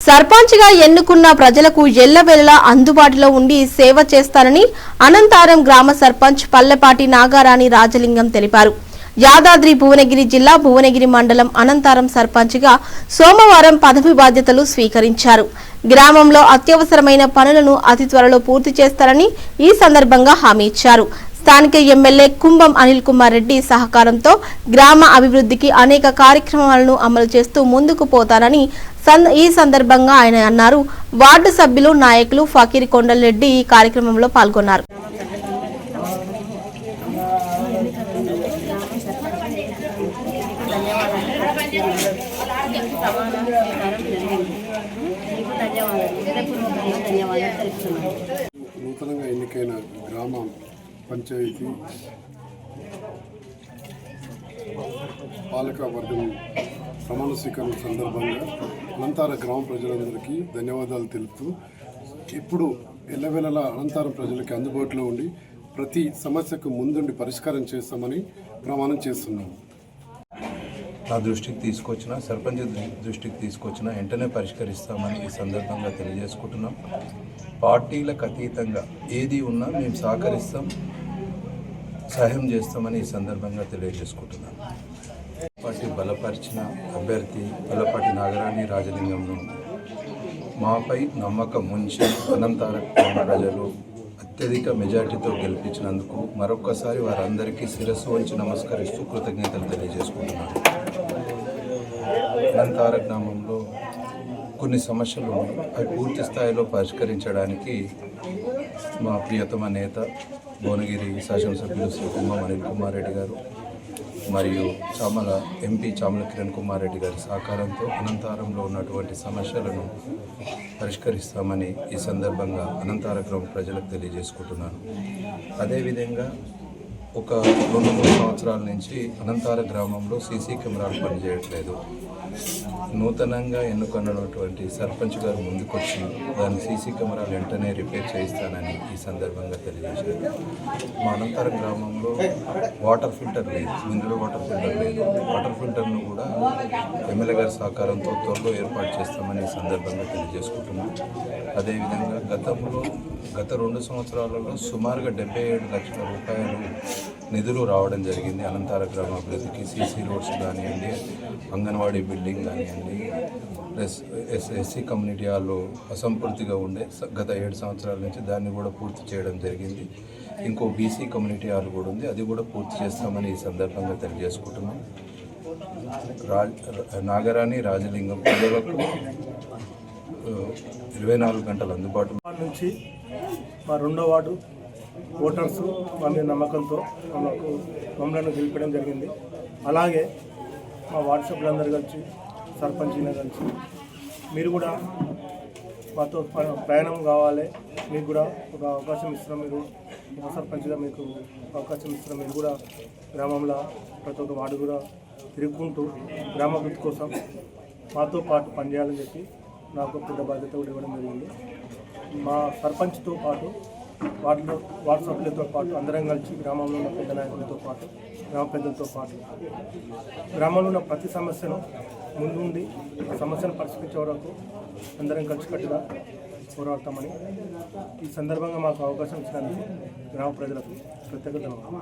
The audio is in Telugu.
సర్పంచ్గా ఎన్నుకున్న ప్రజలకు ఎల్లవెల్లలా అందుబాటులో ఉండి సేవ చేస్తారని అనంతారం గ్రామ సర్పంచ్ పల్లెపాటి నాగారాణి రాజలింగం తెలిపారు. యాదాద్రి భువనగిరి జిల్లా భువనగిరి మండలం అనంతారం సర్పంచ్గా సోమవారం పదవి బాధ్యతలు స్వీకరించారు. గ్రామంలో అత్యవసరమైన పనులను అతి త్వరలో పూర్తి చేస్తారని ఈ సందర్భంగా హామీ ఇచ్చారు. స్థానిక ఎమ్మెల్యే కుంభం అనిల్ కుమార్ రెడ్డి సహకారంతో గ్రామ అభివృద్ధికి అనేక కార్యక్రమాలను అమలు చేస్తూ ముందుకు పోతారని ఈ సందర్భంగా ఆయన అన్నారు. వార్డు సభ్యులు నాయకులు ఫకీర్ కొండలరెడ్డి ఈ కార్యక్రమంలో పాల్గొన్నారు. నూతనంగా ఎన్నికైన గ్రామ పంచాయతీ పాలక వర్గం ప్రమాణ స్వీకరణ సందర్భంగా అనంతార గ్రామ ప్రజలందరికీ ధన్యవాదాలు తెలుపుతూ ఇప్పుడు ఎల్లవెల్లలా అనంతారం ప్రజలకి అందుబాటులో ఉండి ప్రతి సమస్యకు ముందుండి పరిష్కారం చేస్తామని ప్రమాణం చేస్తున్నాం. నా దృష్టికి తీసుకొచ్చిన సర్పంచ్ దృష్టికి తీసుకొచ్చిన వెంటనే పరిష్కరిస్తామని ఈ సందర్భంగా తెలియజేసుకుంటున్నాం. పార్టీలకు అతీతంగా ఏది ఉన్నా మేము సహకరిస్తాం. సహాయం చేస్తామని ఈ సందర్భంగా తెలియజేసుకుంటున్నాను. పార్టీ బలపరిచిన అభ్యర్థి బలపాటి నాగరాణి రాజలింగంను మాపై నమ్మకం ఉంచి అనంతారక ప్రజలు అత్యధిక మెజార్టీతో గెలిపించినందుకు మరొక్కసారి వారందరికీ శిరస్సు వంచి నమస్కరిస్తూ కృతజ్ఞతలు తెలియజేసుకుంటున్నాను. అనంతార గ్రామంలో కొన్ని సమస్యలు అవి పూర్తి స్థాయిలో పరిష్కరించడానికి మా ప్రియతమ నేత భువనగిరి శాసనసభ్యులు శ్రీ కుంభం అనిల్ కుమార్ రెడ్డి గారు మరియు చామల ఎంపీ చామల కిరణ్ కుమార్ రెడ్డి గారి సహకారంతో అనంతారంలో ఉన్నటువంటి సమస్యలను పరిష్కరిస్తామని ఈ సందర్భంగా అనంతారగ్రం ప్రజలకు తెలియజేసుకుంటున్నాను. అదేవిధంగా ఒక రెండు మూడు సంవత్సరాల నుంచి అనంతార గ్రామంలో సీసీ కెమెరాలు పనిచేయట్లేదు. నూతనంగా ఎన్నుకున్నటువంటి సర్పంచ్ గారు ముందుకొచ్చి దాని సీసీ కెమెరాలు వెంటనే రిపేర్ చేయిస్తానని ఈ సందర్భంగా తెలియజేశారు. మా అనంతరం గ్రామంలో వాటర్ ఫిల్టర్ లేదు మినరల్ వాటర్ ఫిల్టర్ లేదు. వాటర్ ఫిల్టర్ను కూడా ఎమ్మెల్యే గారి సహకారంతో త్వరలో ఏర్పాటు చేస్తామని ఈ సందర్భంగా తెలియజేసుకుంటున్నాం. అదేవిధంగా గతంలో గత రెండు సంవత్సరాలలో సుమారుగా డెబ్బై ఏడు లక్షల రూపాయలు నిధులు రావడం జరిగింది. అనంతార గ్రామ అభివృద్ధికి సీసీ రోడ్స్ కానివ్వండి అంగన్వాడీ బిల్డింగ్ కానివ్వండి ప్లస్ ఎస్ ఎస్సీ కమ్యూనిటీ హాల్లో అసంపూర్తిగా ఉండే గత ఏడు సంవత్సరాల నుంచి దాన్ని కూడా పూర్తి చేయడం జరిగింది. ఇంకో బీసీ కమ్యూనిటీ హాల్ కూడా ఉంది. అది కూడా పూర్తి చేస్తామని ఈ సందర్భంగా తెలియజేసుకుంటున్నాం. రాజ్ నాగరాణి రాజలింగం ప్రజలకు ఇరవై నాలుగు గంటలు అందుబాటులో నుంచి మా రెండో వార్డు ఓటర్స్ మా నమ్మకంతో మాకు మమ్మల్ని గెలిపడం జరిగింది. అలాగే మా వాట్సాప్లు అందరు కలిసి సర్పంచ్ని కలిసి మీరు కూడా మాతో ప్రయాణం కావాలి. మీకు కూడా ఒక అవకాశం ఇస్తున్నాం మీరు. ఉప సర్పంచ్గా మీకు అవకాశం ఇస్తున్నాం. మీరు కూడా గ్రామంలో ప్రతి ఒక్క వాడు కూడా తిరుగుకుంటూ గ్రామాభివృద్ధి కోసం మాతో పాటు పనిచేయాలని చెప్పి నాకు పెద్ద బాధ్యత కూడా ఇవ్వడం జరిగింది. మా సర్పంచ్తో పాటు వాటిలో వార్డు సభ్యులతో పాటు అందరం కలిసి గ్రామంలో ఉన్న పెద్ద నాయకులతో పాటు గ్రామ పెద్దలతో పాటు గ్రామంలో ఉన్న ప్రతి సమస్యను ముందుండి ఆ సమస్యను పరిష్కరించే వరకు అందరం కలిసికట్టుగా పోరాడతామని ఈ సందర్భంగా మాకు అవకాశం ఇచ్చినందుకు గ్రామ ప్రజలకు ప్రత్యేక ధన్యవాదాలు.